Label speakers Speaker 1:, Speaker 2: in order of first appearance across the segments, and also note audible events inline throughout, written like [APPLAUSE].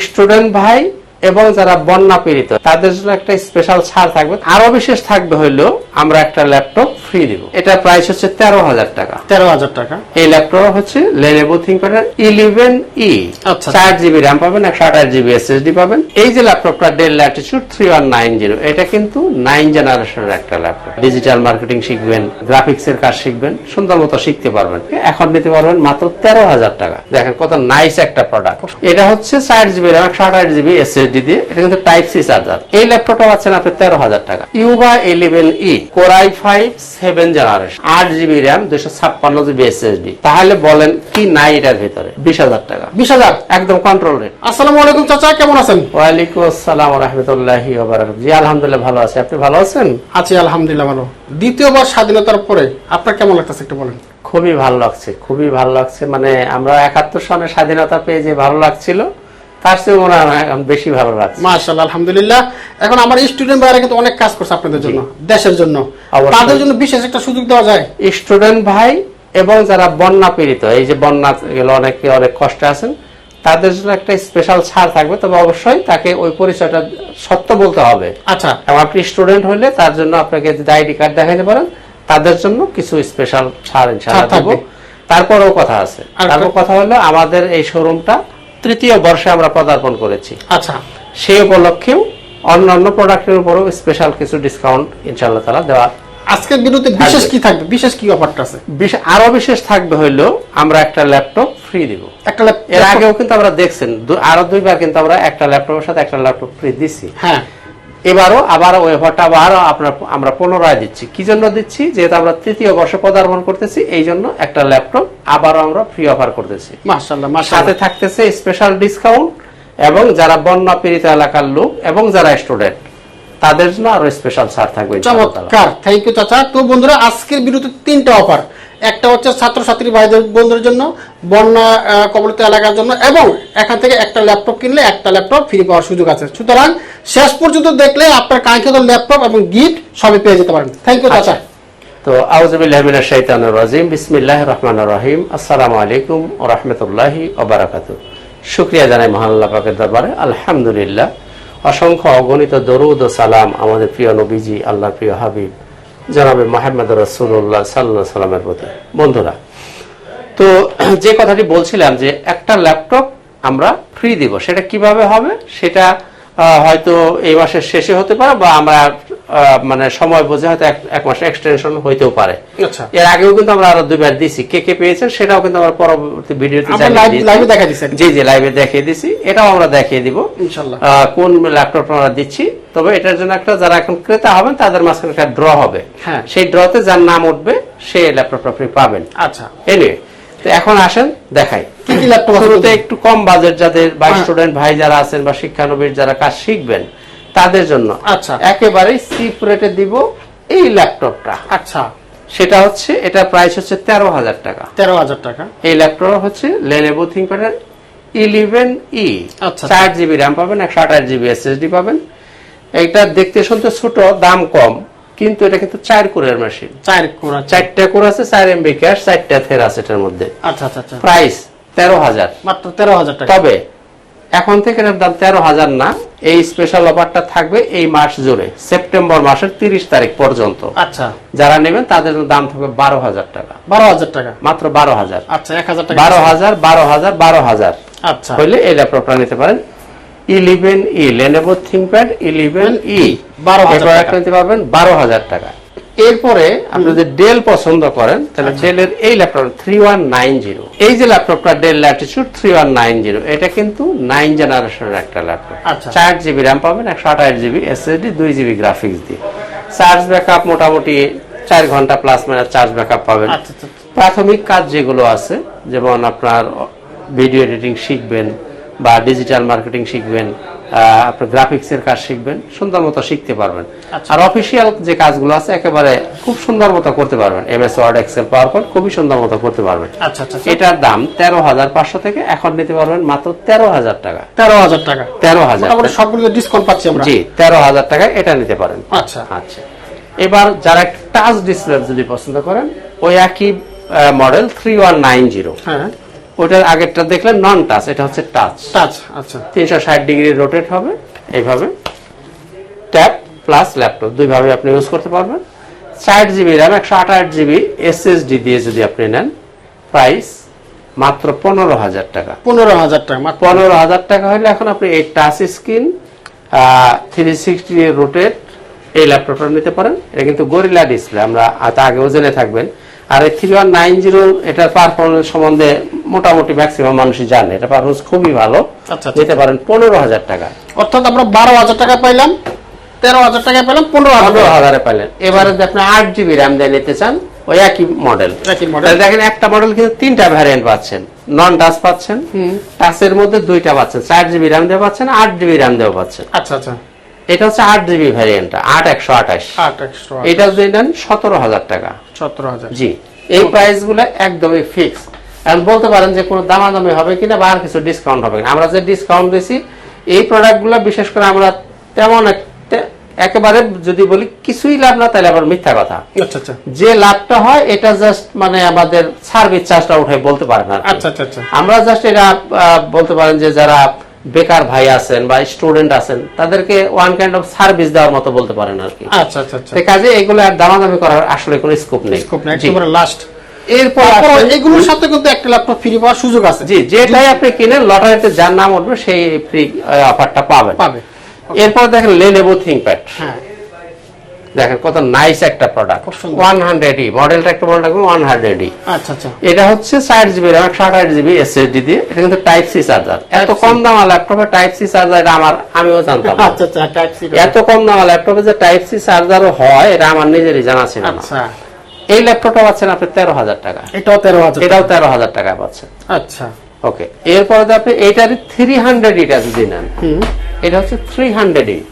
Speaker 1: Student ভাই এবং যারা বন্যা পীড়িত তাদের জন্য একটা স্পেশাল ছাড় থাকবে। আরও বিশেষ থাকবে হইল আমরা একটা ল্যাপটপ ফ্রি দিব। এটা প্রাইস হচ্ছে তেরো হাজার টাকা।
Speaker 2: তেরো হাজার টাকা।
Speaker 1: এই ল্যাপটপ হচ্ছে লেনেভো থিঙ্কপ্যাড ইলেভেন ই। চার জিবি র্যাম পাবেন একশো আঠাশ জিবি এসএসডি পাবেন। এই যে ল্যাপটপটা Dell Latitude three one nine zero এটা কিন্তু নাইন জেনারেশনের একটা ল্যাপটপ ডিজিটাল মার্কেটিং শিখবেন গ্রাফিক্স এর কাজ শিখবেন সুন্দর মতো শিখতে পারবেন। এখন নিতে পারবেন মাত্র তেরো হাজার টাকা। দেখেন কত নাইস একটা প্রোডাক্ট এটা হচ্ছে চার জিবি র্যাম একশো আঠাশ জিবি এসএসডি দিয়ে এটা কিন্তু টাইপ সি চার্জার এই ল্যাপটপটা পাচ্ছেন আপনি তেরো হাজার টাকা। Yoga eleven E core i five seven generation আট জিবি র্যাম দুশো ছাপ্পান্ন জিবি এসএসডি তাহলে বলেন কি নাই এটার ভিতরে? বিশ হাজার টাকা।
Speaker 2: বিশ হাজার?
Speaker 1: একদম কন্ট্রোল রেট
Speaker 2: আসসালামু আলাইকুম চাচা কেমন আছেন?
Speaker 1: ওয়ালাইকুম আসসালাম রহমতুল্লাহি জি আলহামদুলিল্লাহ ভালো আছি। আপনি ভালো আছেন?
Speaker 2: আছি আলহামদুলিল্লাহ ভালো। দ্বিতীয়বার স্বাধীনতার পরে আপনার কেমন লাগতেছে একটু বলেন।
Speaker 1: খুবই ভালো লাগছে খুবই ভালো লাগছে। মানে আমরা একাত্তর সনে স্বাধীনতা পেয়ে যে ভালো লাগছিল তার চেয়ে এখন বেশি ভালো লাগছে।
Speaker 2: মাশাআল্লাহ আলহামদুলিল্লাহ। এখন আমার স্টুডেন্ট ভাইরা কিন্তু অনেক কাজ করছে আপনাদের জন্য দেশের জন্য।
Speaker 1: অবশ্যই।
Speaker 2: তাদের জন্য বিশেষ একটা সুযোগ দেওয়া যায়।
Speaker 1: স্টুডেন্ট ভাই এবং যারা বন্যা পীড়িত এই যে বন্যা গেলে অনেকে অনেক কষ্টে আছেন তাদের জন্য একটা স্পেশাল ছাড় থাকবে। তবে অবশ্যই তাকে ওই পরিচয়টা সত্য বলতে হবে।
Speaker 2: আচ্ছা।
Speaker 1: এবং আপনি স্টুডেন্ট হলে তার জন্য আপনাকে যদি আইডি কার্ড দেখাতে পারেন তাদের জন্য কিছু স্পেশাল ছাড় ইনশাআল্লাহ
Speaker 2: থাকবে।
Speaker 1: তারপরেও কথা আছে। তারপর কথা হলো আমাদের এই শোরুমটা তৃতীয় বর্ষে আমরা পদার্পণ করেছি।
Speaker 2: আচ্ছা।
Speaker 1: সেই উপলক্ষেও অন্যান্য প্রোডাক্টের উপরও স্পেশাল কিছু ডিসকাউন্ট ইনশাআল্লাহ তারা দেওয়া
Speaker 2: আজকের বিরুদ্ধে বিশেষ কি থাকবে? বিশেষ কি অফারটা আছে?
Speaker 1: আরও বিশেষ থাকবে হইল আমরা একটা ল্যাপটপ ফ্রি দিব।
Speaker 2: একটা ল্যাপ-
Speaker 1: এর আগেও কিন্তু আমরা দেখছেন আরও দুইবার কিন্তু আমরা একটা ল্যাপটপের সাথে একটা ল্যাপটপ ফ্রি দিছি।
Speaker 2: হ্যাঁ।
Speaker 1: এবারও আবার ওই অফারটা আবার আপনার আমরা পুনরায় দিচ্ছি। কি জন্য দিচ্ছি? যেহেতু আমরা তৃতীয় বর্ষে পদার্পণ করতেছি এই জন্য একটা ল্যাপটপ আবারও আমরা ফ্রি অফার করতেছি। সাথে থাকতেছে স্পেশাল ডিসকাউন্ট এবং যারা বন্যা পীড়িত এলাকার লোক এবং যারা স্টুডেন্ট তাদের জন্য আরও স্পেশাল ছাড় থাকবে
Speaker 2: চমৎকার থ্যাংক ইউ চাচা। তো বন্ধুরা আজকের বিরুদ্ধে তিনটা অফার একটা হচ্ছে ছাত্রছাত্রী ভাইদের বন্ধুদের জন্য, বন্যা কবলিত এলাকার জন্য, এবং এখান থেকে একটা ল্যাপটপ কিনলে একটা ল্যাপটপ ফ্রি পাওয়ার সুযোগ আছে। সুতরাং শেষ পর্যন্ত দেখলে আপনার কাঙ্ক্ষিত ল্যাপটপ এবং গিফট সবই পেয়ে যেতে পারেন। থ্যাংক ইউ চাচা।
Speaker 1: আচ্ছা। তো আউযুবিল্লাহি মিনাশ শাইতানির রাজিম। বিসমিল্লাহির রহমানির রহিম। আসসালামু আলাইকুম ওয়া রাহমাতুল্লাহি ওয়া বারাকাতুহু শুকরিয়া জানাই মহান আল্লাহ পাকের দরবারে। আলহামদুলিল্লাহ। অসংখ্য অগণিত দরুদ ও সালাম আমাদের প্রিয় নবীজি, আল্লাহর প্রিয় হাবিব। জনাবে মোহাম্মদ রসুল্লাহ সাল্লাহ সাল্লামের প্রতি। বন্ধুরা, তো [CLEARS THROAT] যে কথাটি বলছিলাম যে একটা ল্যাপটপ আমরা ফ্রি দিব, সেটা কীভাবে হবে? সেটা হয়তো এই মাসের শেষে হতে পারে বা আমরা মানে সময় বুঝে হয়তো এক- মাস এক্সটেনশন হইতেও পারে।
Speaker 2: আচ্ছা।
Speaker 1: এর আগেও কিন্তু আমরা আরও দুইবার দিছি কে কে পেয়েছেন সেটাও কিন্তু আমরা পরবর্তী ভিডিওতে
Speaker 2: দিচ্ছেন
Speaker 1: জি জি লাইভে দেখিয়ে দিছি। এটাও আমরা দেখিয়ে দিব। কোন ল্যাপটপ আমরা দিচ্ছি। তবে এটার জন্য একটা যারা এখন ক্রেতা হবেন তাদের মাঝখানে একটা ড্র হবে।
Speaker 2: হ্যাঁ।
Speaker 1: সেই ড্রতে যার নাম উঠবে সে ল্যাপটপটা আপনি পাবেন।
Speaker 2: আচ্ছা।
Speaker 1: এনিওয়ে তো এখন আসেন দেখাই।
Speaker 2: কি কি ল্যাপটপ
Speaker 1: শুরুতে একটু কম বাজেট যাদের বা
Speaker 2: হ্যাঁ।
Speaker 1: স্টুডেন্ট ভাই যারা আছেন বা শিক্ষানবিশ যারা কাজ শিখবেন তাদের জন্য।
Speaker 2: আচ্ছা।
Speaker 1: একেবারে চিপ রেটে দিব এই ল্যাপটপটা
Speaker 2: আচ্ছা।
Speaker 1: সেটা হচ্ছে এটা প্রাইস হচ্ছে তেরো হাজার টাকা।
Speaker 2: তেরো হাজার টাকা।
Speaker 1: এই ল্যাপটপ হচ্ছে লেনেভো থিঙ্কপ্যাড ইলেভেন ই
Speaker 2: আচ্ছা।
Speaker 1: চার জিবি র্যাম পাবেন একশো আঠাশ জিবি এসএসডি পাবেন। এটা দেখতে শুনতে ছোট দাম কম কিন্তু এটা কিন্তু চার কোরের মেশিন
Speaker 2: চার কোড়া
Speaker 1: চারটা কোর আছে চার এমবি ক্যাশ চারটা থের আছে এটার মধ্যে।
Speaker 2: আচ্ছা আচ্ছা আচ্ছা।
Speaker 1: প্রাইস তেরো হাজার।
Speaker 2: মাত্র তেরো হাজার টাকা।
Speaker 1: তবে এখন থেকে এটার দাম তেরো হাজার না এই স্পেশাল অফারটা থাকবে এই মাস জুড়ে সেপ্টেম্বর মাসের তিরিশ তারিখ পর্যন্ত।
Speaker 2: আচ্ছা।
Speaker 1: যারা নেবেন তাদের দাম থাকবে বারো হাজার টাকা।
Speaker 2: বারো হাজার টাকা।
Speaker 1: মাত্র বারো হাজার।
Speaker 2: আচ্ছা এক হাজার টাকা।
Speaker 1: বারো হাজার বারো হাজার বারো হাজার।
Speaker 2: আচ্ছা।
Speaker 1: হইলে এই ল্যাপটপটা নিতে পারেন। Eleven E Lenovo ThinkPad eleven E
Speaker 2: 12,000 টাকা।
Speaker 1: নিতে পারবেন বারো হাজার টাকা। এরপরে আপনি যদি ডেল পছন্দ করেন তাহলে
Speaker 2: আচ্ছা।
Speaker 1: ডেলের এই laptop three one nine zero এই যে ল্যাপটপটা Dell Latitude three one nine zero এটা কিন্তু নাইন জেনারেশনের একটা ল্যাপটপ।
Speaker 2: আচ্ছা।
Speaker 1: চার জিবি র্যাম পাবেন একশো আঠাশ জিবি এসএসডি দুই জিবি গ্রাফিক্স দিয়ে। চার্জ ব্যাকআপ মোটামুটি চার ঘণ্টা প্লাস মাইনাস চার্জ ব্যাকআপ পাবেন।
Speaker 2: আচ্ছা
Speaker 1: প্রাথমিক কাজ যেগুলো আছে যেমন আপনার ভিডিও এডিটিং শিখবেন বা ডিজিটাল মার্কেটিং শিখবেন আপনার গ্রাফিক্স এর কাজ শিখবেন সুন্দর মতো শিখতে পারবেন।
Speaker 2: আচ্ছা।
Speaker 1: আর অফিসিয়াল যে কাজগুলো আছে একেবারে খুব সুন্দর মতো করতে পারবেন। এম এস ওয়ার্ড এক্সেল পাওয়ার পর খুবই সুন্দর মতো করতে পারবেন।
Speaker 2: আচ্ছা আচ্ছা।
Speaker 1: এটার দাম তেরো হাজার পাঁচশো থেকে এখন নিতে পারবেন মাত্র তেরো হাজার টাকা।
Speaker 2: তেরো হাজার টাকা।
Speaker 1: তেরো হাজার
Speaker 2: সবগুলো ডিসকাউন্ট পাচ্ছি আমরা।
Speaker 1: জি তেরো হাজার টাকা এটা নিতে পারেন।
Speaker 2: আচ্ছা।
Speaker 1: আচ্ছা। এবার যারা টাচ ডিসপ্লে যদি পছন্দ করেন ওই একই model three one nine zero
Speaker 2: হ্যাঁ।
Speaker 1: ওইটার আগেরটা দেখলেন নন টাচ এটা হচ্ছে টাচ
Speaker 2: টাচ আচ্ছা।
Speaker 1: তিনশো ষাট ডিগ্রি রোটেট হবে এইভাবে। ট্যাব প্লাস ল্যাপটপ দুইভাবে আপনি ইউজ করতে পারবেন। চার জিবি র্যাম একশো আঠাশ জিবি এসএসডি দিয়ে যদি আপনি নেন প্রাইস মাত্র পনেরো হাজার টাকা।
Speaker 2: পনেরো হাজার টাকা মাত্র।
Speaker 1: পনেরো হাজার টাকা হলে এখন আপনি এই touch screen three sixty rotate এই ল্যাপটপটা নিতে পারেন। এটা কিন্তু গরিলা ডিসপ্লে আমরা তা আগেও জেনে থাকবেন। আর এই থ্রি ওয়ান নাইন জিরো এটার পারফরমেন্স সম্বন্ধে মোটামুটি ম্যাক্সিমাম মানুষই জানে। এটা পারফরমেন্স খুবই ভালো।
Speaker 2: আচ্ছা, আচ্ছা।
Speaker 1: নিতে পারেন পনেরো হাজার টাকা।
Speaker 2: অর্থাৎ আমরা বারো হাজার টাকা পাইলাম তেরো হাজার টাকা পেলাম পনেরো
Speaker 1: পনেরো হাজারে পাইলেন। এবারে যদি আপনি আট জিবি র্যাম দিয়ে নিতে চান ওই একই মডেল দেখেন একটা মডেল কিন্তু তিনটা ভ্যারিয়েন্ট পাচ্ছেন। নন টাচ পাচ্ছেন। টাচের মধ্যে দুইটা পাচ্ছেন। চার জিবি র্যাম দিয়ে পাচ্ছেন আট জিবি র্যাম দিয়েও পাচ্ছেন।
Speaker 2: আচ্ছা আচ্ছা।
Speaker 1: এটা হচ্ছে আট জিবি ভ্যারিয়েন্টটা আট একশো আঠাশ। এটা যদি নেন সতেরো হাজার টাকা।
Speaker 2: সতেরো হাজার।
Speaker 1: জি। এই প্রাইসগুলো একদমই ফিক্স এখন বলতে পারেন যে কোনো দামাদামি হবে কিনা বা আর কিছু ডিসকাউন্ট হবে কিনা। আমরা যে ডিসকাউন্ট দিছি এই প্রোডাক্টগুলো বিশেষ করে আমরা তেমন একটা একেবারে যদি বলি কিছুই লাভ না তাহলে আবার মিথ্যা কথা।
Speaker 2: আচ্ছা আচ্ছা।
Speaker 1: যে লাভটা হয় এটা জাস্ট মানে আমাদের সার্ভিস চার্জটা উঠে বলতে পারেন আর
Speaker 2: আচ্ছা
Speaker 1: আমরা জাস্ট এটা বলতে পারেন যে যারা বেকার ভাই আছেন বা স্টুডেন্ট আছেন তাদেরকে ওয়ান কাইন্ড অফ সার্ভিস দেওয়ার মতো বলতে পারেন আর কি।
Speaker 2: আচ্ছা আচ্ছা
Speaker 1: কাজে এগুলো আর দামাদামি করার আসলে কোনো স্কোপ নেই।
Speaker 2: স্কোপ না
Speaker 1: জি।
Speaker 2: একেবারে লাস্ট
Speaker 1: এরপর
Speaker 2: এগুলোর সাথে কিন্তু একটা ল্যাপটপ ফ্রি পাওয়ার সুযোগ আছে।
Speaker 1: জি যেটাই আপনি কিনেন লটারিতে যার নাম উঠবে সেই ফ্রি অফারটা পাবেন।
Speaker 2: পাবে।
Speaker 1: এরপর দেখেন লেনেভো
Speaker 2: হ্যাঁ।
Speaker 1: দেখেন কত নাইস একটা প্রোডাক্ট ওয়ান হান্ড্রেড মডেলটা একটা মডেল ওয়ান হান্ড্রেড
Speaker 2: আচ্ছা আচ্ছা।
Speaker 1: এটা হচ্ছে ষাট জিবি র্যাম একশো আঠাশ জিবি এসএসডি দিয়ে। এটা কিন্তু টাইপ সি চার্জার এত কম দামা ল্যাপটপে টাইপ সি চার্জার এটা আমার আমিও জানতাম
Speaker 2: আচ্ছা আচ্ছা টাইপ সি
Speaker 1: এত কম দামা ল্যাপটপে যে টাইপ সি চার্জারও হয় এটা আমার নিজেরই জানা ছিল না।
Speaker 2: আচ্ছা।
Speaker 1: এই ল্যাপটপটা পাচ্ছেন আপনি তেরো হাজার টাকা।
Speaker 2: এটাও তেরো হাজার
Speaker 1: এটাও তেরো হাজার টাকা পাচ্ছেন
Speaker 2: আচ্ছা।
Speaker 1: ওকে এরপরে আপনি এইটারই থ্রি হান্ড্রেড এটা যদি নেন এটা হচ্ছে থ্রি হান্ড্রেড ইট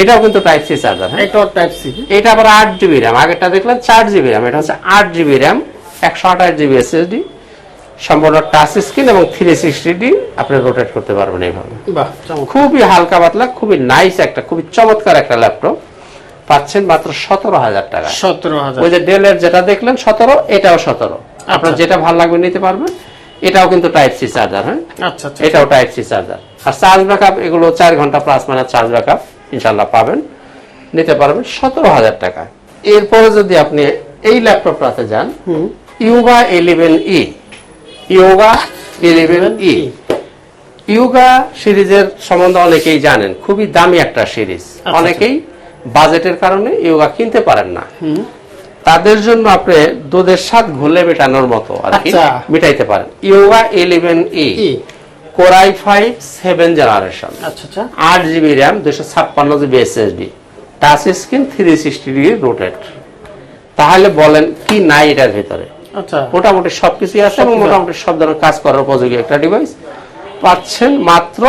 Speaker 1: এটাও কিন্তু টাইপ সি চার্জার হ্যাঁ?
Speaker 2: এটাও টাইপ সি
Speaker 1: এটা আবার আট জিবি র্যাম আগেরটা দেখলেন চার জিবি র্যাম এটা হচ্ছে আট জিবি র্যাম একশো আঠাশ জিবি এসএসডি সম্পূর্ণ টাচ স্ক্রিন এবং থ্রি সিক্সটি ডি আপনি রোটেট করতে পারবেন এইভাবে।
Speaker 2: বাহ
Speaker 1: খুবই হালকা পাতলা খুবই নাইস একটা খুবই চমৎকার একটা ল্যাপটপ। পাচ্ছেন মাত্র সতেরো হাজার টাকা।
Speaker 2: সতেরো হাজার।
Speaker 1: ওই যে ডেলের যেটা দেখলেন সতেরো এটাও সতেরো। আপনার
Speaker 2: আচ্ছা।
Speaker 1: যেটা ভালো লাগবে নিতে পারবেন এটাও কিন্তু টাইপ সি চার্জার হ্যাঁ?
Speaker 2: আচ্ছা আচ্ছা
Speaker 1: এটাও টাইপ সি চার্জার আর চার্জ ব্যাকআপ এগুলো চার ঘণ্টা প্লাস মানে চার্জ ব্যাকআপ ইনশাল্লাহ পাবেন। নিতে পারবেন সতেরো হাজার টাকা। এরপরে যদি আপনি এই ল্যাপটপটাতে যান Yoga eleven E Yoga eleven E Yoga সিরিজের সম্বন্ধে অনেকেই জানেন খুবই দামি একটা সিরিজ।
Speaker 2: আচ্ছা।
Speaker 1: অনেকেই বাজেটের কারণে ইয়োগা কিনতে পারেন না। তাদের জন্য আপনি দুধের স্বাদ ঘুলে মেটানোর মতো আর কি
Speaker 2: আচ্ছা।
Speaker 1: মিটাইতে পারেন। Yoga eleven E.
Speaker 2: E
Speaker 1: core i five seven generation আট জিবি র্যাম দুশো ছাপ্পান্ন GB SSD touch screen three sixty degree rotate তাহলে বলেন কি নাই এটার ভিতরে?
Speaker 2: আচ্ছা।
Speaker 1: মোটামুটি সবকিছুই আছে এবং মোটামুটি সব ধরনের কাজ করার উপযোগী একটা ডিভাইস পাচ্ছেন মাত্র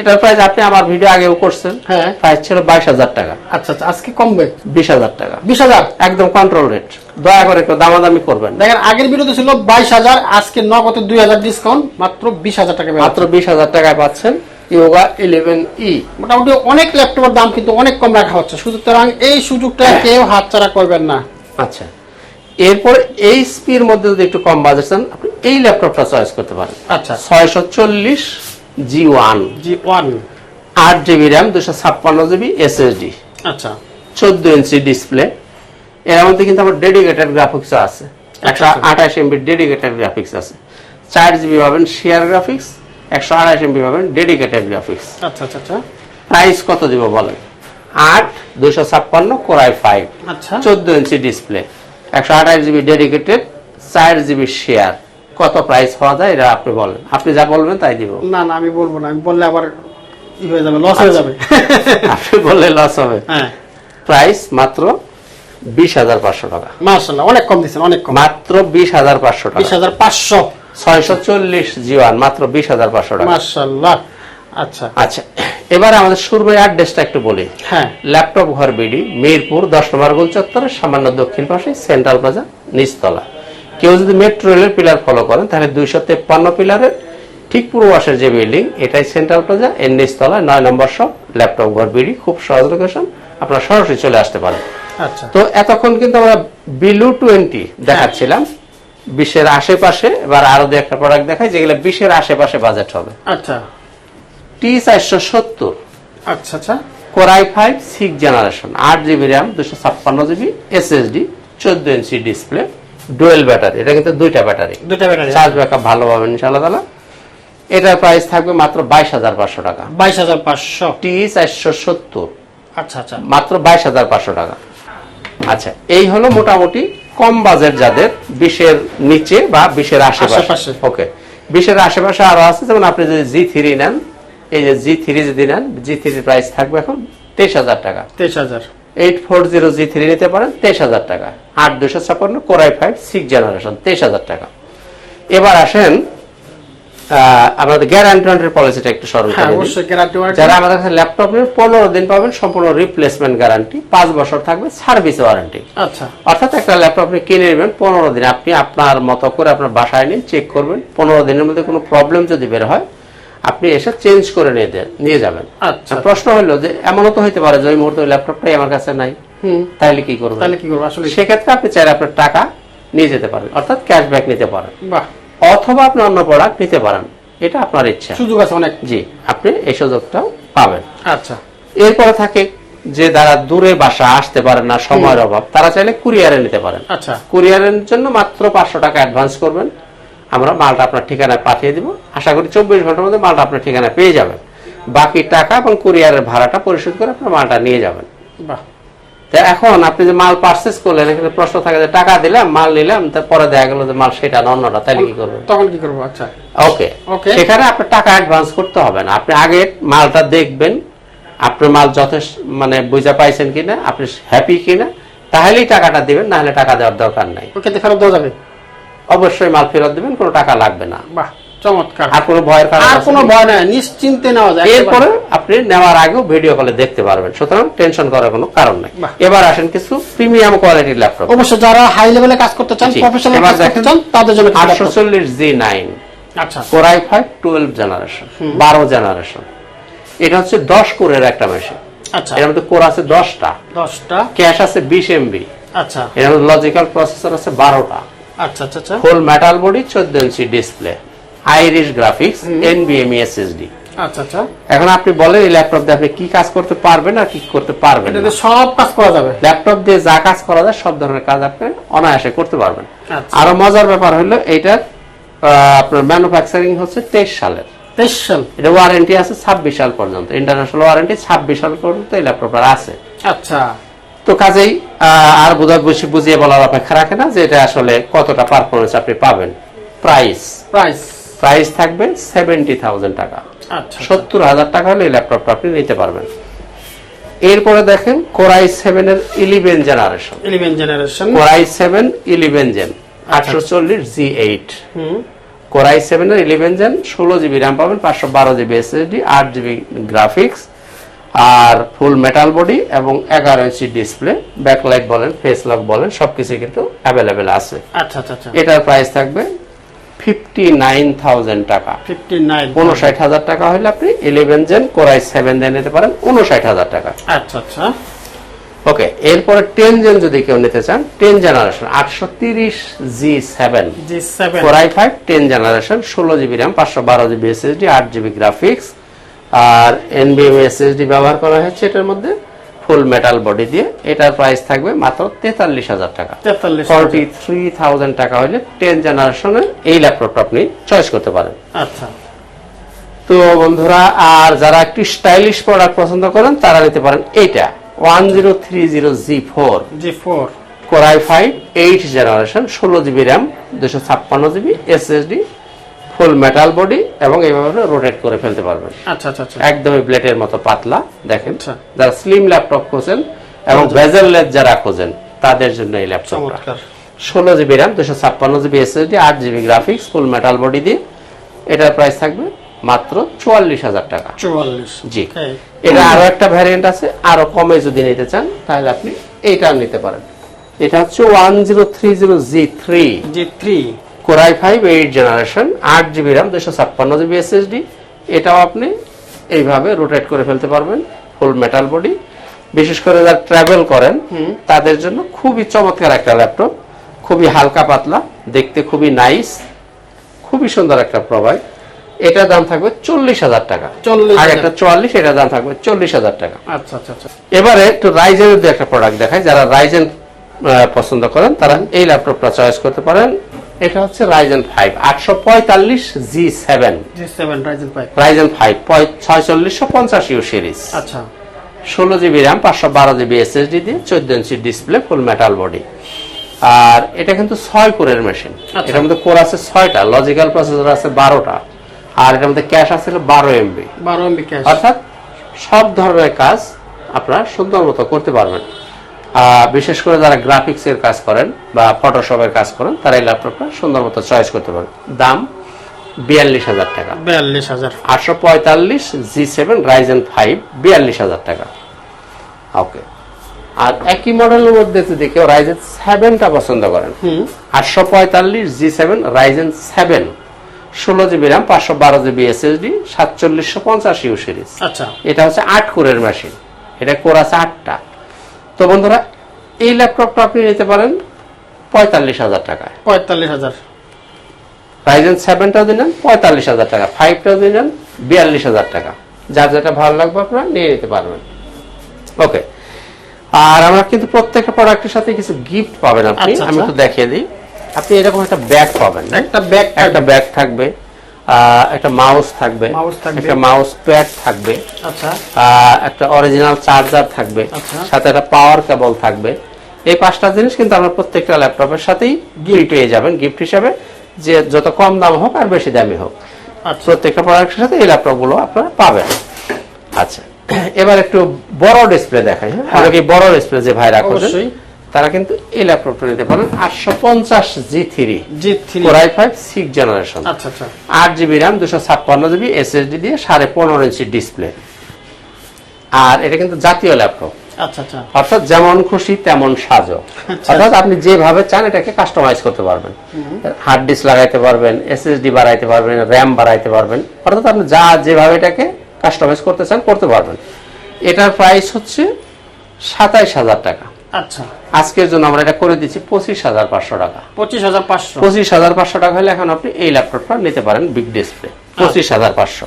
Speaker 1: এটার প্রাইস আপনি আমার ভিডিও আগেও করছেন।
Speaker 2: হ্যাঁ।
Speaker 1: প্রাইস ছিল বাইশ হাজার টাকা।
Speaker 2: আচ্ছা আচ্ছা আজকে কমবে
Speaker 1: বিশ। হাজার টাকা।
Speaker 2: বিশ হাজার?
Speaker 1: একদম কন্ট্রোল রেট দয়া করে একটু দামাদামি করবেন।
Speaker 2: দেখেন আগের বিরুদ্ধে ছিল বাইশ হাজার আজকে নগদে দুই হাজার ডিসকাউন্ট মাত্র বিশ হাজার টাকা
Speaker 1: মাত্র বিশ হাজার টাকায় পাচ্ছেন ইয়োগা ইলেভেন ই
Speaker 2: মোটামুটি অনেক ল্যাপটপের দাম কিন্তু অনেক কম রাখা হচ্ছে। সুতরাং এই সুযোগটা কেউ হাতছাড়া করবেন না।
Speaker 1: আচ্ছা। এরপরে এই স্পির মধ্যে যদি একটু কম বাজেট চান আপনি এই ল্যাপটপটা চয়েস করতে পারেন।
Speaker 2: আচ্ছা।
Speaker 1: ছয়শো চল্লিশ জি ওয়ান।
Speaker 2: G one.
Speaker 1: আট জিবি র্যাম দুশো ছাপ্পান্ন জিবি এসএসডি
Speaker 2: আচ্ছা।
Speaker 1: চোদ্দ ইঞ্চি ডিসপ্লে। এর মধ্যে কিন্তু আমার ডেডিকেটেড গ্রাফিক্স আছে। একশো
Speaker 2: আচ্ছা।
Speaker 1: আঠাশ এমবি ডেডিকেটেড গ্রাফিক্স আছে। চার জিবি পাবেন শেয়ার গ্রাফিক্স একশো আঠাশ এমবি পাবেন ডেডিকেটেড গ্রাফিক্স।
Speaker 2: আচ্ছা আচ্ছা আচ্ছা।
Speaker 1: প্রাইস কত দিব বলেন? আট দুশো ছাপ্পান্ন কোরাই ফাইভ।
Speaker 2: আচ্ছা।
Speaker 1: চোদ্দ ইঞ্চি ডিসপ্লে। একশো আঠাশ জিবি ডেডিকেটেড চার জিবি শেয়ার। কত প্রাইস হওয়া যায় এটা আপনি বলেন। আপনি যা বলবেন তাই দিব।
Speaker 2: না না আমি বলব না। আমি বললে আবার ই হয়ে যাবে লস হয়ে যাবে। [LAUGHS]
Speaker 1: আপনি বললে লস হবে।
Speaker 2: হ্যাঁ।
Speaker 1: প্রাইস মাত্র বিশ হাজার পাঁচশো টাকা।
Speaker 2: মার্শাল্লাহ অনেক কম দিচ্ছেন অনেক কম।
Speaker 1: মাত্র বিশ হাজার পাঁচশো টাকা।
Speaker 2: বিশ হাজার পাঁচশো।
Speaker 1: ছয়শো চল্লিশ জিওয়ান মাত্র বিশ হাজার পাঁচশো টাকা।
Speaker 2: মার্শাল্লাহ আচ্ছা।
Speaker 1: আচ্ছা এবার আমাদের শুরুর অ্যাড্রেসটা একটু বলি।
Speaker 2: হ্যাঁ।
Speaker 1: ল্যাপটপ ঘর বিডি মিরপুর দশ নম্বর গোল চত্বরের সামান্য দক্ষিণ পাশে সেন্ট্রাল প্লাজা নিচতলা। কেউ যদি মেট্রো রেলের পিলার ফলো করেন তাহলে দুইশো তেপ্পান্ন পিলারের ঠিক পূর্ব পাশের যে বিল্ডিং এটাই সেন্ট্রাল প্লাজা এর নিচতলা নয় নম্বর শপ ল্যাপটপ ঘর বিডি খুব সহজ লোকেশন আপনারা সরাসরি চলে আসতে পারেন।
Speaker 2: আচ্ছা।
Speaker 1: তো এতক্ষণ কিন্তু আমরা বিলু টোয়েন্টি দেখাচ্ছিলাম বিশের আশেপাশে এবার আরও দু একটা প্রোডাক্ট দেখাই যেগুলো বিশের আশেপাশে বাজেট হবে।
Speaker 2: আচ্ছা।
Speaker 1: টি চারশো সত্তর।
Speaker 2: আচ্ছা আচ্ছা।
Speaker 1: Core i five six generation আট জিবি র্যাম দুশো ছাপ্পান্ন জিবি এসএসডি চোদ্দ ইঞ্চি ডিসপ্লে ডুয়েল ব্যাটারি এটা কিন্তু দুইটা ব্যাটারি।
Speaker 2: দুটা ব্যাটারি।
Speaker 1: চার্জ ব্যাকআপ ভালো পাবেন ইনশাআল্লাহ এটার প্রাইস থাকবে মাত্র বাইশ হাজার পাঁচশো টাকা।
Speaker 2: বাইশ হাজার পাঁচশো।
Speaker 1: টি চারশো সত্তর।
Speaker 2: আচ্ছা আচ্ছা।
Speaker 1: মাত্র বাইশ হাজার পাঁচশো টাকা। আচ্ছা এই হলো মোটামুটি কম বাজেট যাদের বিশের নিচে বা বিশের আশেপাশে।
Speaker 2: আশেপাশে।
Speaker 1: ওকে বিশের আশেপাশে আরও আছে যেমন আপনি যদি জি থ্রি নেন এই যে জি থ্রি যদি নেন জি থ্রির প্রাইস থাকবে এখন তেইশ হাজার টাকা।
Speaker 2: তেইশ হাজার।
Speaker 1: Eight four zero G three নিতে পারেন তেইশ হাজার টাকা। আট দুশো ছাপ্পান্ন কোরাই ফাইভ সিক্স জেনারেশন তেইশ হাজার টাকা। এবার আসেন আহ, আমাদের গ্যারান্টি পলিসিটা একটু স্মরণ
Speaker 2: হ্যাঁ
Speaker 1: করে
Speaker 2: অবশ্যই
Speaker 1: যারা আমাদের কাছে ল্যাপটপ নেবেন পনেরো দিন পাবেন সম্পূর্ণ রিপ্লেসমেন্ট গ্যারান্টি পাঁচ বছর থাকবে সার্ভিস ওয়ারেন্টি
Speaker 2: আচ্ছা।
Speaker 1: অর্থাৎ একটা ল্যাপটপ আপনি কিনে নেবেন পনেরো দিন। আপনি আপনার মতো করে আপনার বাসায় নিন চেক করবেন পনেরো দিনের মধ্যে কোনো প্রবলেম যদি বের হয় আপনি এসে চেঞ্জ করে নিয়ে নিয়ে যাবেন।
Speaker 2: আচ্ছা।
Speaker 1: প্রশ্ন হলো যে এমনও তো হতে পারে যে ওই মুহূর্তে ল্যাপটপটাই আমার কাছে নাই। তাহলে কি করবেন?
Speaker 2: তাহলে কি করব? আসলে
Speaker 1: সেক্ষেত্রে আপনি চাইলে আপনার টাকা নিয়ে যেতে পারেন অর্থাৎ ক্যাশব্যাক নিতে পারেন।
Speaker 2: বাহ।
Speaker 1: অথবা আপনি অন্য প্রোডাক্ট নিতে পারেন। এটা আপনার ইচ্ছা।
Speaker 2: সুযোগ আছে অনেক।
Speaker 1: জি আপনি এই সুযোগটাও পাবেন।
Speaker 2: আচ্ছা।
Speaker 1: এরপরে থাকে যে যারা দূরে বাসা আসতে পারেন না সময়ের অভাব তারা চাইলে কুরিয়ারে নিতে পারেন।
Speaker 2: আচ্ছা।
Speaker 1: কুরিয়ারের জন্য মাত্র পাঁচশো টাকা অ্যাডভান্স করবেন। আমরা মালটা আপনার ঠিকানায় পাঠিয়ে দিব। আশা করি চব্বিশ ঘণ্টার মধ্যে মালটা আপনার ঠিকানায় পেয়ে যাবেন। বাকি টাকা এবং কুরিয়ারের ভাড়াটা পরিশোধ করে আপনার মালটা নিয়ে যাবেন।
Speaker 2: বাহ।
Speaker 1: তো এখন আপনি যে মাল পার্সেস করলেন এখানে প্রশ্ন থাকে যে টাকা দিলাম মাল নিলাম তারপরে দেখা গেল যে মাল সেটা না অন্যটা তাহলে কি করবেন?
Speaker 2: তখন কি করব? আচ্ছা।
Speaker 1: ওকে. সেখানে আপনার টাকা অ্যাডভান্স করতে হবে না। আপনি আগে মালটা দেখবেন আপনার মাল যথেষ্ট মানে বুঝা পাইছেন কিনা আপনি হ্যাপি কিনা তাহলেই টাকাটা দিবেন না হলে টাকা দেওয়ার দরকার নাই।
Speaker 2: ওকে ফেরত দেওয়া যাবে?
Speaker 1: অবশ্যই মাল ফেরত দিবেন কোনো টাকা লাগবে না।
Speaker 2: বাহ চমৎকার।
Speaker 1: আর কোনো ভয়ের কারণ
Speaker 2: আর কোনো ভয় নাই নিশ্চিন্তে নেওয়া যায়।
Speaker 1: এরপরে আপনি নেওয়ার আগেও ভিডিও কলে দেখতে পারবেন সুতরাং টেনশন করার কোনো কারণ নেই। এবার আসেন কিছু প্রিমিয়াম কোয়ালিটির ল্যাপটপ
Speaker 2: অবশ্য যারা হাই লেভেলে কাজ করতে চান
Speaker 1: জি।
Speaker 2: প্রফেশনাল কাজ করতে চান তাদের জন্য কিছু
Speaker 1: আটশো
Speaker 2: laptop।
Speaker 1: চল্লিশ জি নাইন
Speaker 2: আচ্ছা।
Speaker 1: জেনারেশন বারো জেনারেশন এটা হচ্ছে দশ কোরের একটা মেশিন
Speaker 2: আচ্ছা।
Speaker 1: এর মধ্যে কোর আছে দশটা।
Speaker 2: দশটা।
Speaker 1: ক্যাশ আছে এমবি
Speaker 2: আচ্ছা।
Speaker 1: এর মধ্যে লজিক্যাল প্রসেসর আছে বারোটা।
Speaker 2: আচ্ছা আচ্ছা আচ্ছা।
Speaker 1: ফুল মেটাল বডি চোদ্দ inch display Iris graphics SSD
Speaker 2: আচ্ছা আচ্ছা।
Speaker 1: এখন আপনি বলেন এই ল্যাপটপ দিয়ে আপনি কি কাজ করতে পারবেন আর কি করতে পারবেন
Speaker 2: এটাতে সব কাজ করা যাবে।
Speaker 1: ল্যাপটপ দিয়ে যা কাজ করা যায় সব ধরনের কাজ আপনি অনায়াসে করতে পারবেন।
Speaker 2: আচ্ছা।
Speaker 1: আরও মজার ব্যাপার হলো আহ, আপনার ম্যানুফ্যাকচারিং হচ্ছে তেইশ সালের।
Speaker 2: তেইশ সাল।
Speaker 1: এটা ওয়ারেন্টি আছে ছাব্বিশ সাল পর্যন্ত। ইন্টারন্যাশনাল ওয়ারেন্টি ছাব্বিশ সাল পর্যন্ত এই আছে।
Speaker 2: আচ্ছা।
Speaker 1: তো কাজেই আর বোধহয় বেশি বুঝিয়ে বলার অপেক্ষা রাখে না যে এটা আসলে কতটা পারফরমেন্স আপনি পাবেন। প্রাইস
Speaker 2: প্রাইস
Speaker 1: প্রাইস থাকবে সেভেন্টি থাউজেন্ড টাকা।
Speaker 2: আচ্ছা
Speaker 1: সত্তর হাজার টাকা হলে ল্যাপটপটা আপনি নিতে পারবেন। এরপরে দেখেন কোরাই সেভেন এর eleven generation
Speaker 2: eleven generation
Speaker 1: core i seven eleven gen আটশো চল্লিশ জি এইট।
Speaker 2: হুম।
Speaker 1: কোরাই সেভেন এর ইলেভেন জেন ষোলো জিবি র্যাম পাবেন পাঁচশো বারো জিবি এসএসডি আট জিবি গ্রাফিক্স আর ফুল মেটাল বডি এবং এগারো ইঞ্চি ডিসপ্লে ব্যাকলাইট বলেন ফেস লক বলেন সবকিছু কিন্তু অ্যাভেলেবেল আছে।
Speaker 2: আচ্ছা আচ্ছা আচ্ছা।
Speaker 1: এটার প্রাইস থাকবে ফিফটি নাইন থাউজেন্ড টাকা উনষাট হাজার টাকা হলে আপনি ইলেভেন জেন কোরাই সেভেন দিয়ে নিতে পারেন উনষাট হাজার টাকা।
Speaker 2: আচ্ছা আচ্ছা।
Speaker 1: ওকে এরপরে টেন জেন যদি কেউ নিতে চান টেন জেনারেশন আটশো তিরিশ G seven.
Speaker 2: G seven.
Speaker 1: Core i five ten generation ষোলো জিবি র্যাম পাঁচশো বারো জিবি এসএসডি আট জিবি গ্রাফিক্স আর এনবিএম এসএসডি ব্যবহার করা হয়েছে এটার মধ্যে। ফুল মেটাল বডি দিয়ে। এটার প্রাইস থাকবে মাত্র তেতাল্লিশ হাজার টাকা। ফর্টি থ্রি থাউজেন্ড টাকা হলে টেন জেনারেশনের এই ল্যাপটপটা আপনি চয়েস করতে পারেন।
Speaker 2: আচ্ছা।
Speaker 1: তো বন্ধুরা আর যারা একটু স্টাইলিশ প্রোডাক্ট পছন্দ করেন তারা নিতে পারেন এইটা। One zero three zero G four
Speaker 2: G four
Speaker 1: core i five eight generation ষোলো জিবি র্যাম দুশো ছাপ্পান্ন GB SSD full metal body এবং এইভাবে রোটেট করে ফেলতে পারবেন।
Speaker 2: আচ্ছা আচ্ছা আচ্ছা।
Speaker 1: একদমই প্লেটের মতো পাতলা দেখেন।
Speaker 2: আচ্ছা।
Speaker 1: যারা স্লিম ল্যাপটপ খোঁজেন এবং বেজেললেস যারা খোঁজেন তাদের জন্য এই ল্যাপটপটা ষোলো জিবি র্যাম দুশো ছাপ্পান্ন জিবি এসএসডি আট GB graphics full metal body দিয়ে। এটার প্রাইস থাকবে মাত্র চুয়াল্লিশ হাজার টাকা।
Speaker 2: চুয়াল্লিশ।
Speaker 1: জি। এটা আরও একটা ভ্যারিয়েন্ট আছে আরও কমে যদি নিতে চান তাহলে আপনি এইটা নিতে পারেন। এটা হচ্ছে one zero three zero G three.
Speaker 2: G three.
Speaker 1: Core i five eight generation আট জিবি র্যাম দুশো ছাপ্পান্ন জিবি এসএসডি এটাও আপনি এইভাবে রোটেট করে ফেলতে পারবেন ফুল মেটাল বডি বিশেষ করে যারা ট্রাভেল করেন তাদের জন্য খুবই চমৎকার একটা ল্যাপটপ খুবই হালকা পাতলা দেখতে খুবই নাইস খুবই সুন্দর একটা প্রোভাইড এটার দাম থাকবে চল্লিশ হাজার টাকা।
Speaker 2: 40,000
Speaker 1: আর একটা চুয়াল্লিশ এটার দাম থাকবে চল্লিশ হাজার টাকা।
Speaker 2: আচ্ছা আচ্ছা আচ্ছা।
Speaker 1: এবারে একটু রাইজেনের একটা প্রোডাক্ট দেখায় যারা রাইজেন পছন্দ করেন তারা এই ল্যাপটপটা চয়েস করতে পারেন। এটা হচ্ছে রাইজেন ফাইভ আটশো পঁয়তাল্লিশ জি সেভেন
Speaker 2: রাইজেন ফাইভ
Speaker 1: ছয়চল্লিশশো ইউ সিরিজ
Speaker 2: আচ্ছা।
Speaker 1: ষোলো জিবি র্যাম পাঁচশো বারো জিবি এসএসডি দিয়ে চোদ্দ inch display full metal body আর এটা কিন্তু ছয় কোরের মেশিন
Speaker 2: আচ্ছা।
Speaker 1: এটার মধ্যে কোর আছে ছয়টা লজিক্যাল প্রসেসর আছে বারোটা। আর এটার মধ্যে ক্যাশ আছে বারো এমবি
Speaker 2: বারো এমবি ক্যাশ
Speaker 1: অর্থাৎ সব ধরনের কাজ আপনারা সুন্দর মতো করতে পারবেন। বিশেষ করে যারা গ্রাফিক্স এর কাজ করেন বা ফটোশপের কাজ করেন তারা এই ল্যাপটপটা সুন্দর মতো চয়েস করতে পারেন দাম বিয়াল্লিশ হাজার টাকা।
Speaker 2: বিয়াল্লিশ হাজার।
Speaker 1: আটশো পঁয়তাল্লিশ জি সেভেন রাইজেন ফাইভ বিয়াল্লিশ হাজার টাকা। ওকে আর একই মডেলের মধ্যে যদি কেউ রাইজেন সেভেনটা পছন্দ করেন আটশো পঁয়তাল্লিশ জি সেভেন রাইজেন সেভেন ষোলো জিবি র্যাম পাঁচশো বারো জিবি এসএসডি সাতচল্লিশশো পঞ্চাশ ইউ সিরিজ
Speaker 2: আচ্ছা।
Speaker 1: এটা হচ্ছে আট কোরের মেশিন এটা কোর আছে আটটা। তো বন্ধুরা এই ল্যাপটপটা আপনি নিতে পারেন পঁয়তাল্লিশ হাজার টাকায়।
Speaker 2: পঁয়তাল্লিশ হাজার।
Speaker 1: রাইজেন সেভেনটাও দিলেন পঁয়তাল্লিশ হাজার টাকা। ফাইভটাও দিলেন বিয়াল্লিশ হাজার টাকা। যার যেটা ভালো লাগবে আপনারা নিয়ে নিতে পারবেন। ওকে আর আমরা কিন্তু প্রত্যেকটা প্রোডাক্টের সাথে কিছু গিফট পাবেন আপনি।
Speaker 2: আচ্ছা,
Speaker 1: আমি
Speaker 2: আচ্ছা।
Speaker 1: একটু দেখিয়ে দিই। আপনি এরকম একটা ব্যাগ পাবেন
Speaker 2: একটা ব্যাগ
Speaker 1: একটা ব্যাগ থাকবে। একটা মাউস থাকবে। একটা মাউস প্যাড থাকবে।
Speaker 2: আচ্ছা।
Speaker 1: একটা অরিজিনাল চার্জার থাকবে।
Speaker 2: আচ্ছা।
Speaker 1: সাথে একটা পাওয়ার কেবল থাকবে। এই পাঁচটা জিনিস কিন্তু আমরা প্রত্যেকটা ল্যাপটপের সাথেই গিফট পেয়ে যাবেন। গিফট হিসাবে যে যত কম দাম হোক আর বেশি দামি হোক।
Speaker 2: আচ্ছা।
Speaker 1: প্রত্যেকটা প্রোডাক্টের সাথে এই ল্যাপটপগুলো আপনারা পাবেন। আচ্ছা। এবার একটু বড় ডিসপ্লে দেখাই। হ্যাঁ? অনেকে বড় ডিসপ্লে যে ভাইরা খোঁজেন
Speaker 2: অবশ্যই।
Speaker 1: তারা কিন্তু এই ল্যাপটপটা নিতে পারেন আটশো পঞ্চাশ G three
Speaker 2: G three
Speaker 1: core i five six generation আট জিবি র্যাম দুশো ছাপ্পান্ন জিবি এসএসডি দিয়ে সাড়ে পনেরো ইঞ্চি ডিসপ্লে আর এটা কিন্তু জাতীয় ল্যাপটপ
Speaker 2: আচ্ছা আচ্ছা।
Speaker 1: অর্থাৎ যেমন খুশি তেমন সাজো।
Speaker 2: আচ্ছা।
Speaker 1: অর্থাৎ আপনি যেভাবে চান এটাকে কাস্টমাইজ করতে পারবেন। হার্ড ডিস্ক লাগাইতে পারবেন এসএসডি বাড়াইতে পারবেন র্যাম বাড়াইতে পারবেন। অর্থাৎ আপনি যা যেভাবে এটাকে কাস্টমাইজ করতে চান করতে পারবেন। এটার প্রাইস হচ্ছে সাতাইশ হাজার টাকা।
Speaker 2: আচ্ছা।
Speaker 1: আজকের জন্য আমরা এটা করে দিচ্ছি পঁচিশ হাজার পাঁচশো টাকা।
Speaker 2: পঁচিশ হাজার পাঁচশো।
Speaker 1: পঁচিশ হাজার পাঁচশো টাকা হলে এখন আপনি এই ল্যাপটপটা নিতে পারেন বিগ ডিসপ্লে। পঁচিশ হাজার পাঁচশো।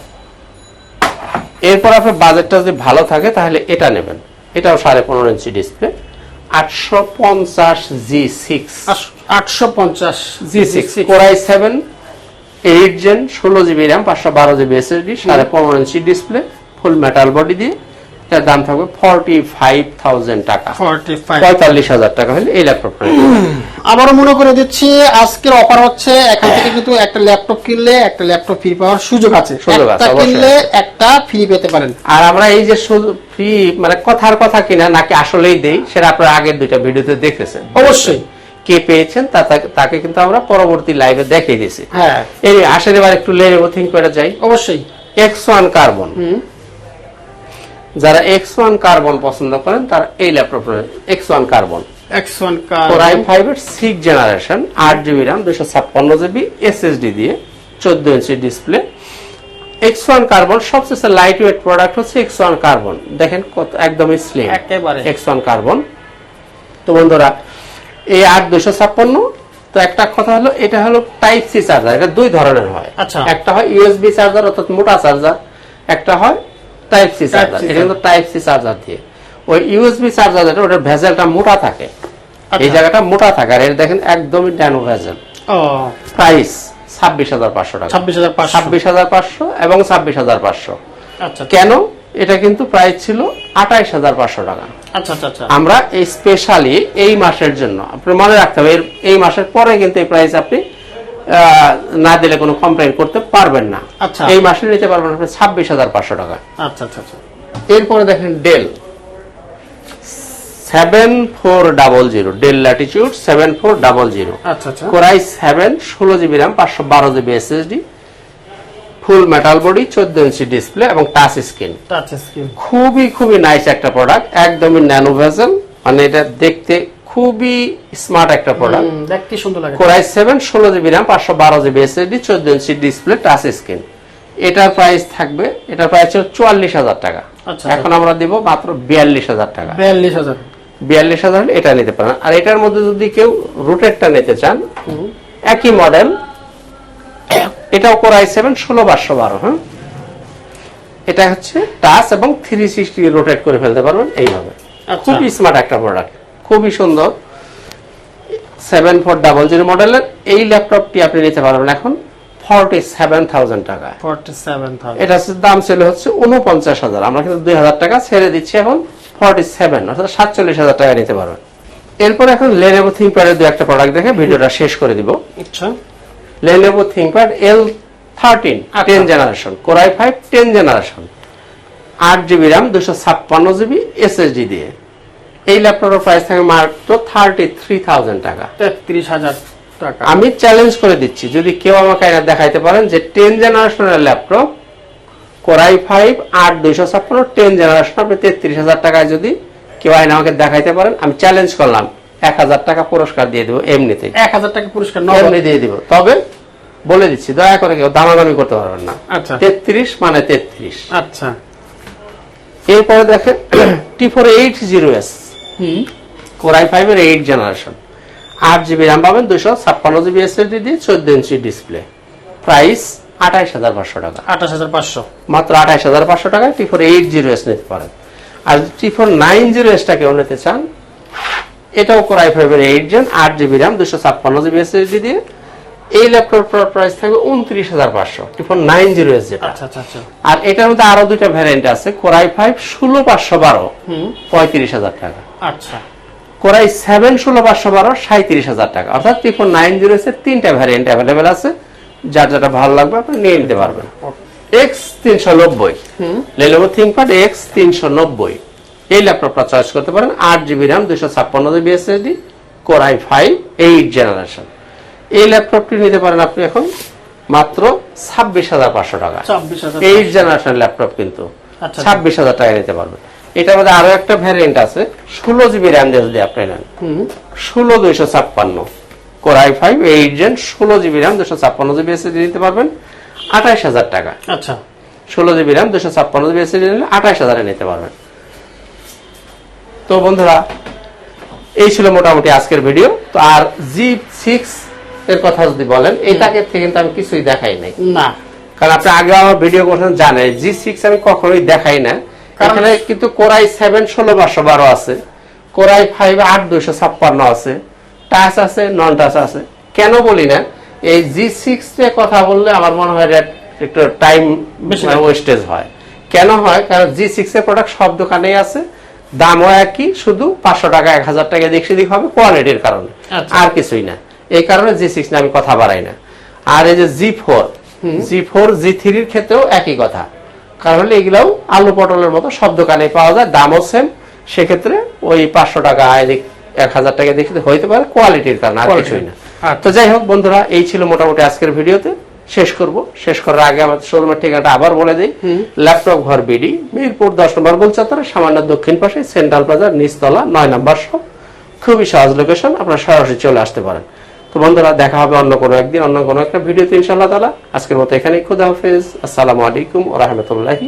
Speaker 1: এরপর আপনার বাজেটটা যদি ভালো থাকে তাহলে এটা নেবেন। এটাও সাড়ে পনেরো ইঞ্চি ডিসপ্লে। আটশো পঞ্চাশ জি সিক্স।
Speaker 2: আটশো পঞ্চাশ
Speaker 1: G six. Core i seven eight gen ষোলো জিবি র্যাম পাঁচশো বারো জিবি এসএসডি সাড়ে পনেরো inch display full metal body দিয়ে। এটার দাম থাকবে ফর্টি ফাইভ থাউজেন্ড টাকা পঁয়তাল্লিশ হাজার টাকা হলে এই ল্যাপটপ।
Speaker 2: আবারও মনে করে দিচ্ছি আজকের অফার হচ্ছে এখান থেকে কিন্তু একটা ল্যাপটপ কিনলে একটা ল্যাপটপ ফ্রি পাওয়ার সুযোগ আছে।
Speaker 1: সুযোগ আছে,
Speaker 2: কিনলে একটা ফ্রি পেতে পারেন।
Speaker 1: আর আমরা এই যে ফ্রি মানে কথার কথা কিনা নাকি আসলেই দেই সেটা আপনারা আগের দুইটা ভিডিওতে দেখেছেন।
Speaker 2: অবশ্যই।
Speaker 1: কে পেয়েছেন তাকে- কিন্তু আমরা পরবর্তী লাইভে দেখিয়ে দিয়েছি।
Speaker 2: হ্যাঁ।
Speaker 1: এই আসেন এবার একটু লেভেল থিঙ্ক করে যাই।
Speaker 2: অবশ্যই।
Speaker 1: এক্স ওয়ান কার্বন যারা এক্স ওয়ান কার্বন পছন্দ করেন তারা এই laptop X one carbon.
Speaker 2: X one
Speaker 1: core i five এর সিক্স জেনারেশন আট জিবি র্যাম দুশো ছাপ্পান্ন জিবি এসএসডি দিয়ে চোদ্দ inch display X one carbon সবচেয়ে লাইট ওয়েট প্রোডাক্ট হচ্ছে এক্স ওয়ান কার্বন। দেখেন কত একদমই স্লিম
Speaker 2: একেবারে।
Speaker 1: X one carbon. তো বন্ধুরা এই আট দুশো ছাপ্পান্ন তো একটা কথা হলো এটা হলো টাইপ সি চার্জার এটা দুই ধরনের হয়।
Speaker 2: আচ্ছা।
Speaker 1: একটা হয় ইউএসবি চার্জার অর্থাৎ মোটা চার্জার একটা হয় টাইপ সি চার্জার এটা কিন্তু টাইপ সি চার্জার দিয়ে। ওই ইউএসবি চার্জার যেটা ওটার ভেজেলটা মোটা থাকে। এই
Speaker 2: আচ্ছা।
Speaker 1: জায়গাটা মোটা থাকে আর এর দেখেন একদমই ন্যানো ভেজেল। প্রাইস ছাব্বিশ হাজার পাঁচশো টাকা।
Speaker 2: ছাব্বিশ হাজার
Speaker 1: ছাব্বিশ হাজার পাঁচশো এবং ছাব্বিশ হাজার পাঁচশো।
Speaker 2: আচ্ছা।
Speaker 1: কেন? এটা কিন্তু প্রাইস ছিল আঠাইশ হাজার পাঁচশো টাকা।
Speaker 2: আচ্ছা
Speaker 1: আমরা এই স্পেশালি এই মাসের জন্য আপনি মনে রাখতে হবে এই মাসের পরে কিন্তু এই প্রাইস আপনি না দিলে কোনো কমপ্লেন করতে পারবেন না।
Speaker 2: আচ্ছা।
Speaker 1: এই মাসে নিতে পারবেন আপনি ছাব্বিশ হাজার পাঁচশো টাকা।
Speaker 2: আচ্ছা আচ্ছা আচ্ছা।
Speaker 1: এরপরে দেখেন Dell seven four double zero Dell Latitude seven four double zero core i seven ষোলো জিবি র্যাম পাঁচশো বারো GB SSD full metal body চোদ্দ ইঞ্চি ডিসপ্লে এবং টাচ স্ক্রিন
Speaker 2: টাচ স্ক্রিন
Speaker 1: খুবই খুবই নাইস একটা প্রোডাক্ট একদমই ন্যানো ভেজেল মানে এটা দেখতে খুবই স্মার্ট একটা প্রোডাক্ট
Speaker 2: দেখতে সুন্দর লাগে।
Speaker 1: কোরাই জিবি পাঁচশো বারো জিবি এসএসডি চোদ্দ ইঞ্চি ডিসপ্লে টাচ স্ক্রিন এটার প্রাইস থাকবে এটার প্রাইস চুয়াল্লিশ হাজার টাকা।
Speaker 2: আচ্ছা।
Speaker 1: এখন আমরা দিব মাত্র বিয়াল্লিশ হাজার টাকা।
Speaker 2: বিয়াল্লিশ হাজার।
Speaker 1: বিয়াল্লিশ হাজার হলে এটা নিতে পারেন। আর এটার মধ্যে যদি কেউ রুটেরটা নিতে চান একই মডেল এটাও কোরাই সেভেন ষোলো পাঁচশো বারো হ্যাঁ? এটা হচ্ছে টাচ এবং থ্রি সিক্সটি রোটেট করে ফেলতে পারবেন এইভাবে।
Speaker 2: আচ্ছা।
Speaker 1: খুবই স্মার্ট একটা প্রোডাক্ট খুবই সুন্দর। সেভেন ফোর ডাবল জিরো মডেলের এই ল্যাপটপটি আপনি নিতে পারবেন এখন ফর্টি সেভেন থাউজেন্ড টাকা।
Speaker 2: ফর্টি সেভেন
Speaker 1: এটা হচ্ছে দাম ছিল হচ্ছে উনপঞ্চাশ হাজার। আমরা কিন্তু দুই হাজার টাকা ছেড়ে দিচ্ছি এখন ফর্টি সেভেন অর্থাৎ সাতচল্লিশ হাজার টাকা নিতে পারবেন। এরপর এখন লেনেভো থিঙ্কপ্যাডের দু একটা প্রোডাক্ট দেখে ভিডিওটা শেষ করে দিব।
Speaker 2: আচ্ছা।
Speaker 1: Lenovo ThinkPad L thirteen. Ten generation core i five ten generation আট জিবি র্যাম দুশো ছাপ্পান্ন জিবি এসএসডি দিয়ে। এই ল্যাপটপের প্রাইস থাকে মাত্র থার্টি থ্রি থাউজেন্ড টাকা।
Speaker 2: তেত্রিশ হাজার টাকা।
Speaker 1: আমি চ্যালেঞ্জ করে দিচ্ছি যদি কেউ আমাকে এটা দেখাইতে পারেন যে টেন জেনারেশনের ল্যাপটপ কোরাই ফাইভ আট দুইশো ছাপ্পান্ন টেন জেনারেশন আপনি তেত্রিশ হাজার টাকায় যদি কেউ আইন আমাকে দেখাইতে পারেন আমি চ্যালেঞ্জ করলাম এক হাজার টাকা পুরস্কার দিয়ে দেবো এমনিতে
Speaker 2: এক হাজার টাকা পুরস্কার
Speaker 1: এমনি দিয়ে দিব। তবে বলে দিচ্ছি দয়া করে কেউ দামাদামি করতে পারবেন না।
Speaker 2: আচ্ছা।
Speaker 1: তেত্রিশ মানে তেত্রিশ।
Speaker 2: আচ্ছা।
Speaker 1: এরপরে দেখেন T four eight zero S core i ফাইভের এইট জেনারেশন আট জিবি র্যাম পাবেন দুশো ছাপ্পান্ন জিবি এসএসডি দিয়ে চোদ্দ ইঞ্চি ডিসপ্লে প্রাইস আঠাইশ হাজার পাঁচশো টাকা।
Speaker 2: আঠাশ হাজার পাঁচশো।
Speaker 1: মাত্র আঠাইশ হাজার পাঁচশো টাকায় T four eight zero S নিতে পারেন। আর টি ফোর নাইন জিরো এসটা কেউ নিতে চান এটাও কোরাই ফাইভের এইট জেন আট জিবি র্যাম দুশো ছাপ্পান্ন জিবি এসএসডি দিয়ে। এই ল্যাপটপ প্রাইস থাকবে উনত্রিশ হাজার পাঁচশো। T four nine zero S যেটা।
Speaker 2: আচ্ছা আচ্ছা আচ্ছা।
Speaker 1: আর এটার মধ্যে আরও দুইটা ভ্যারিয়েন্ট আছে। কোরাই ফাইভ ষোলো পাঁচশো বারো
Speaker 2: হুম।
Speaker 1: পঁয়ত্রিশ হাজার টাকা।
Speaker 2: আচ্ছা।
Speaker 1: কোরাই সেভেন ষোলো পাঁচশো বারো সাঁত্রিশ হাজার টাকা। অর্থাৎ নাইন জিরো এর তিনটা ভ্যারিয়েন্ট অ্যাভেলেবেল আছে। যার যেটা ভালো লাগবে আপনি নিয়ে নিতে পারবেন। এক্স তিনশো নব্বই। লেনোভো থিঙ্কপ্যাড এক্স তিনশো নব্বই। এই ল্যাপটপটা চয়েস করতে পারেন। আট জিবি র্যাম দুশো ছাপ্পান্ন GB SSD core i five eight generation এই ল্যাপটপটি নিতে পারেন আপনি এখন মাত্র ছাব্বিশ হাজার পাঁচশো টাকা এইট জেনারেশন ল্যাপটপ কিন্তু।
Speaker 2: আচ্ছা।
Speaker 1: ছাব্বিশ হাজার টাকা নিতে পারবেন। এটার মধ্যে আরও একটা ভ্যারিয়েন্ট আছে। ষোলো জিবি র্যাম দিয়ে যদি আপনি নেন ষোলো দুইশো ছাপ্পান্ন। Core i five eight gen ষোলো জিবি র্যাম দুশো ছাপ্পান্ন জিবি এসএসডি নিতে পারবেন আঠাইশ হাজার টাকা।
Speaker 2: আচ্ছা।
Speaker 1: ষোলো জিবি র্যাম দুশো ছাপ্পান্ন জিবি এসএসডি নিলে আঠাইশ হাজারে নিতে পারবেন। তো বন্ধুরা এই ছিল মোটামুটি আজকের ভিডিও তো আর জি সিক্স এর কথা যদি বলেন এটাকে কিন্তু আমি কিছুই দেখাই নাই।
Speaker 2: না।
Speaker 1: কারণ আপনি আগে আমার ভিডিও করছেন জানেন জি সিক্স আমি কখনোই দেখাই না এখানে কিন্তু কোরাই সেভেন ষোলো পাঁচশো বারো আছে কোরাই ফাইভ আট দুইশো ছাপ্পান্ন আছে টাচ আছে নন টাচ আছে। কেন বলি না? এই জি সিক্স এর কথা বললে আমার মনে হয় একটু টাইম
Speaker 2: বেশি
Speaker 1: ওয়েস্টেজ হয়। কেন হয়? কারণ জি সিক্স এর প্রোডাক্ট সব দোকানেই আছে দামও একই শুধু পাঁচশো টাকা এক হাজার টাকা দিক সেদিক হবে কোয়ালিটির কারণে।
Speaker 2: আচ্ছা।
Speaker 1: আর কিছুই না। এই কারণে জি সিক্স নিয়ে আমি কথা বাড়াই না। আর এই যে জি ফোর জি ফোর জি থ্রির ক্ষেত্রেও একই কথা। কারণ হলে এগুলাও আলু পটলের মতো সব দোকানে পাওয়া যায় দামও সেম সেক্ষেত্রে ওই পাঁচশো টাকা এদিক এক হাজার টাকা দেখতে হইতে পারে কোয়ালিটির কারণে আর কিছুই না।
Speaker 2: আচ্ছা।
Speaker 1: তো যাই হোক বন্ধুরা এই ছিল মোটামুটি আজকের ভিডিওতে। শেষ করব। শেষ করার আগে আমাদের শোরুমের ঠিকানাটা আবার বলে দিই। ল্যাপটপ ঘর বিডি মিরপুর দশ নম্বর গোল চত্বরে সামান্য দক্ষিণ পাশে সেন্ট্রাল প্লাজার নিচতলা নয় নম্বর শপ। খুবই সহজ লোকেশন আপনারা সরাসরি চলে আসতে পারেন। তো বন্ধুরা, দেখা হবে অন্য কোনো একদিন, অন্য কোনো একটা ভিডিওতে ইনশাআল্লাহ তালা আজকের মতো এখানেই খুদা হাফেজ। আসসালামু আলাইকুম ও রহমতুল্লাহি